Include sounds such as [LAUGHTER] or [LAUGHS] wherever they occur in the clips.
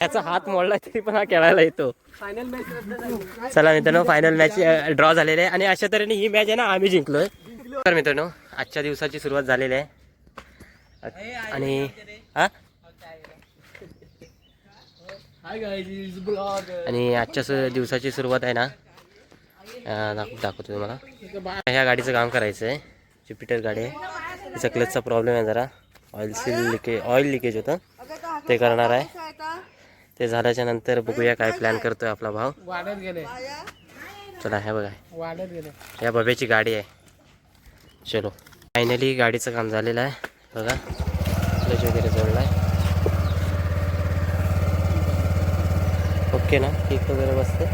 त्याचा हात मोडला तरी पण हा खेळायला येतो. फायनल मॅच चला मित्रांनो फायनल मॅच ड्रॉ झालेली आहे. आणि अशा तऱ्हेने ही मॅच आहे ना आम्ही जिंकलोय. तर मित्रांनो आजच्या दिवसाची सुरुवात झालेली आहे. आणि हा? आणि आजच्या दिवसाची सुरुवात आहे ना दाखवतो तुम्हाला. ह्या गाडीचं काम करायचं आहे. ज्युपिटर गाडी आहे. तिचा क्लचचा प्रॉब्लेम आहे जरा. Oil seal leakage oil leakage होतं. ते करणार आहे. ते झाल्याच्यानंतर बघूया काय प्लॅन करतोय आपला भाव वाढत गेले. चला ह्या बघा. वाढत गेले. या बब्याची गाडी आहे. चलो. फायनली गाडीचं काम झालेलं आहे. बघा. क्लच वगैरे जोडला आहे ओके ना? ठीक वगैरे बसते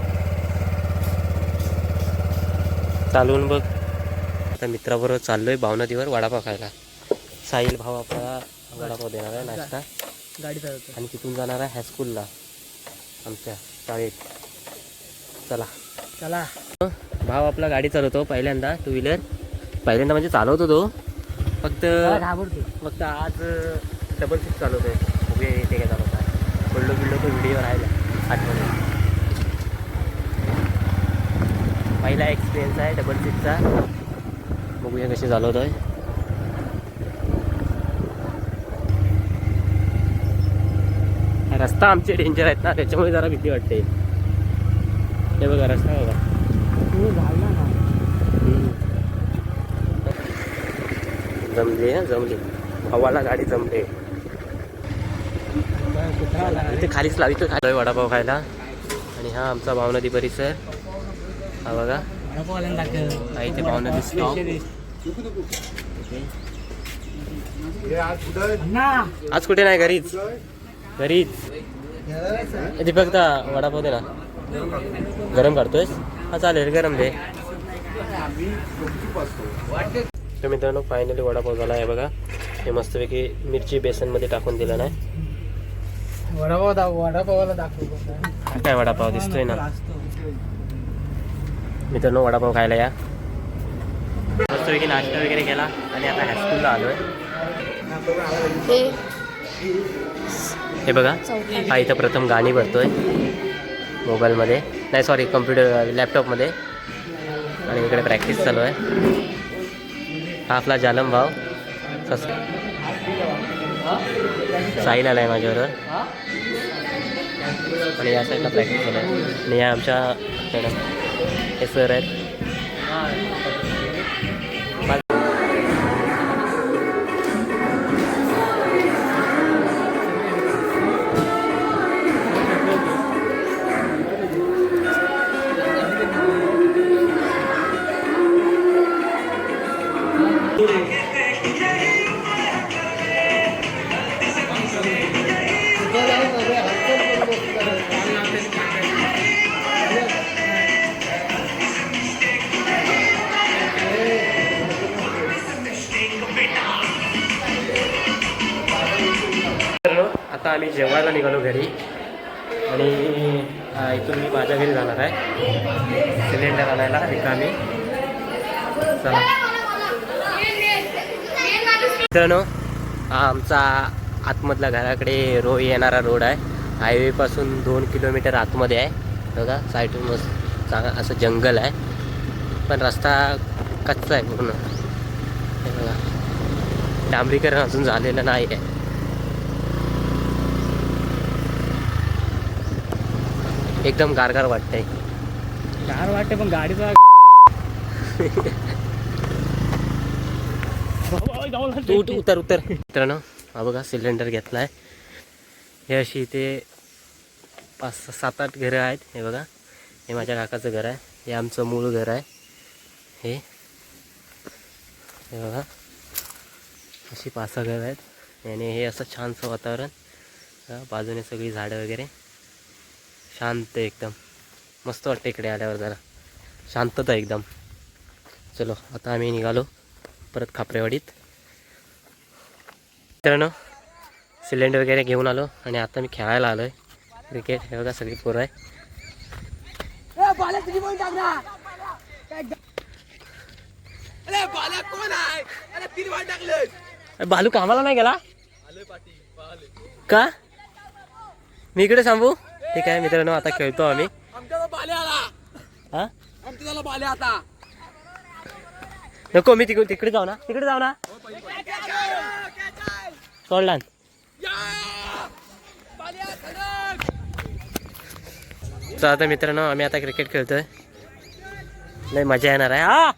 चालवून बघ. आता मित्राबरोबर चाललोय भावनदीवर वडापाव खायला. साहिल भाऊ आपला वडापाव देणार आहे नाश्ता. गाडी चालवतो आणि तिथून जाणार आहे हायस्कूलला आमच्या शाळेत. चला. चला. भाव आपला गाडी चालवतो पहिल्यांदा टू व्हीलर पहिल्यांदा म्हणजे चालवतो तो. फक्त घाबरतो फक्त आज डबल सीट चालवतोय. बघूया येते काय चालवता पडलो बिडलो तो व्हिडिओ राहिला. आठवण पहिला एक्सपिरियन्स आहे डबल सीटचा बघूया कशी चालवतोय. हा रस्ता आमचे डेंजर आहेत ना त्याच्यामुळे जरा भीती वाटते. हे बघा रस्ता बघा. जमली हा जमली. भावाला गाडी जमली. इथे खालीच लावितो खाली. वडापाव खायला. आणि हा आमचा भावनदी परिसर. हा बघा. हा इथे भावनदी स्टॉप आज कुठे नाही घरीच. घरीच. ए, दीपक दा वडापाव दे ना गरम काढतोयस हा चालेल गरम दे. तर मित्रांनो फायनली वडापाव झाला आहे बघा. हे मस्तपैकी मिरची बेसनमध्ये टाकून दिलं नाही. वडापाव दाखव वडापावाला दाखव काय वडापाव दिसतोय ना? मित्रांनो वडापाव खायला या. मस्तपैकी नाश्ता वगैरे केला आणि आता हायस्कूलला आलोय. हे बघा हा इथं प्रथम गाणी भरतोय. मोबाईलमध्ये. नाही सॉरी कम्प्युटर लॅपटॉपमध्ये आणि इकडे प्रॅक्टिस चालू आहे. हा आपला जालम भाव सस साहिल आला आहे माझ्याबरोबर. आणि या साईडला प्रॅक्टिस चालू आहे. आणि या आमच्या मॅडम हे सर आहेत. आता आम्ही जेवायला निघालो घरी. आणि इथून मी माझ्या घरी जाणार आहे. सिलेंडर आणायला रिकामी. चला. मित्रांनो हा आमचा आतमधला घराकडे रो येणारा रोड आहे. हायवेपासून दोन किलोमीटर आतमध्ये आहे. बघा साईडून मस्त चांगला असं जंगल आहे. पण रस्ता कच्चा आहे पूर्ण. बघा. डांबरीकरण अजून झालेलं नाही आहे. एकदम गारगार वाटतंय. गार वाटते पण गाडीचा [LAUGHS] तू उतर उतर. मित्रांनो हा बघा सिलेंडर घेतला आहे हे अशी इथे पाच सात आठ घरं आहेत. हे बघा हे माझ्या काकाचं घर आहे. हे आमचं मूळ घर आहे. हे हे बघा. अशी पाच सहा घरं आहेत. आणि हे असं छानसं वातावरण. बाजूने सगळी झाडं वगैरे. शांत एकदम. मस्त वाटतं इकडे आल्यावर जरा. शांतता एकदम. चलो आता आम्ही निघालो. परत खापरेवाडीत. मित्रांनो सिलेंडर वगैरे घेऊन आलो आणि आता मी खेळायला आलो आहे क्रिकेट हे बघा सगळी पोरं आहे. अरे बालू कामाला नाही गेला? का? मी इकडे सांगू? ठीक आहे मित्रांनो आता खेळतो आम्ही. हा? नको मी तिकडे तिकडे जाऊ ना. तिकडे जाऊ ना. सोडला तर आता मित्रांनो आम्ही आता क्रिकेट खेळतोय. लय मजा येणार आहे हा!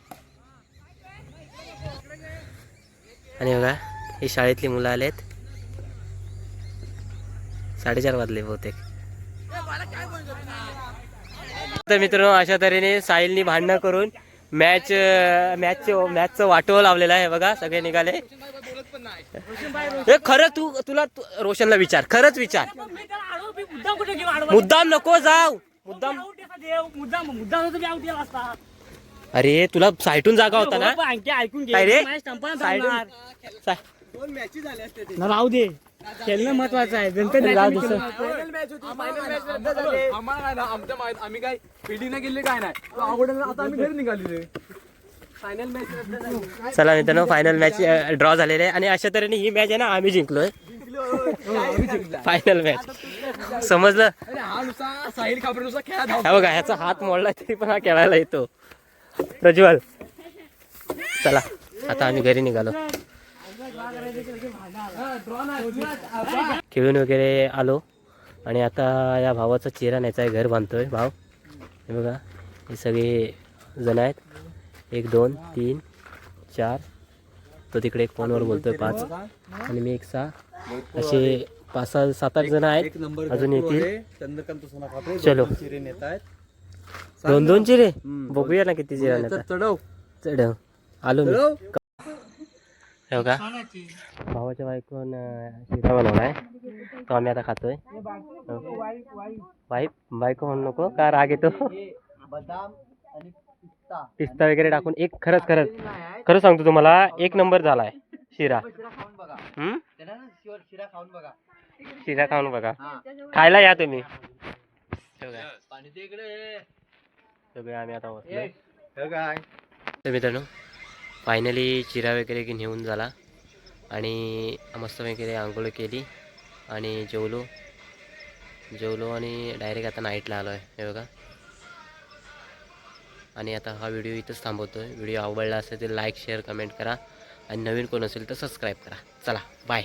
आणि बघा ही शाळेतली मुलं आलेत. साडेचार वाजले बहुतेक. तर मित्रांनो अशा तऱ्हेने साहिलनी भांडणं करून मॅच मॅच मॅचचं वाटोळ लावलेलं आहे बघा सगळे निघाले. हे खरं तू तुला तू- रोशनला विचार खरंच विचार. मुद्दाम नको जाऊ. मुद्दाम असता. अरे तुला साईटून जागा होता ना? ऐकून राहू दे. खेळणं महत्वाचं आहे. नंतर नाही काय आम्ही काय फिल्डिंग गेले काय नाही. आता आम्ही घरी निघालेले फायनल मॅच रद्द झाली चला मित्रांनो फायनल मॅच ड्रॉ झालेले आहे. आणि अशा तऱ्हेने ही मॅच आहे ना आम्ही जिंकलोय. आम्ही जिंकला. फायनल मॅच समजलं हा हा बघा ह्याचा हात मोडला तरी पण हा खेळायला येतो. प्रज्वल. चला आता आम्ही घरी निघालो. खेळून वगैरे आलो. आणि आता या भावाचा चेहरा न्यायचा आहे घर बांधतोय. भाव हे बघा हे सगळे जण आहेत. एक दोन तीन चार. तो तिकडे एक फोनवर बोलतोय पाच. आणि मी एक सहा. असे पाच सहा सात आठ जण आहेत. अजून येतील. चलो. दोन दोन चिरे? बघूया ना किती चिरा चढव चढव. आलो मी. का भावाच्या बायकोन शिरा बनवलाय. तो आम्ही आता खातोय. बाईक बायको म्हणू नको. का राग येतो? बदाम आणि पिस्ता वगैरे टाकून एक खरंच खरंच खरं सांगतो तुम्हाला एक नंबर झालाय शिरा. [LAUGHS] शिरा खाऊन बघा. खायला या तुम्ही. सगळे आम्ही आता तर मित्रांनो फायनली चिरा वगैरे की नेऊन झाला. आणि मस्त वगैरे आंघोळ केली. आणि जेवलो. जेवलो आणि डायरेक्ट आता नाईटला आलो आहे हे बघा. आणि आता हा व्हिडिओ इथंच थांबवतो आहे व्हिडिओ आवडला असेल तर लाईक शेअर कमेंट करा. आणि नवीन कोण असेल तर सबस्क्राईब करा. चला बाय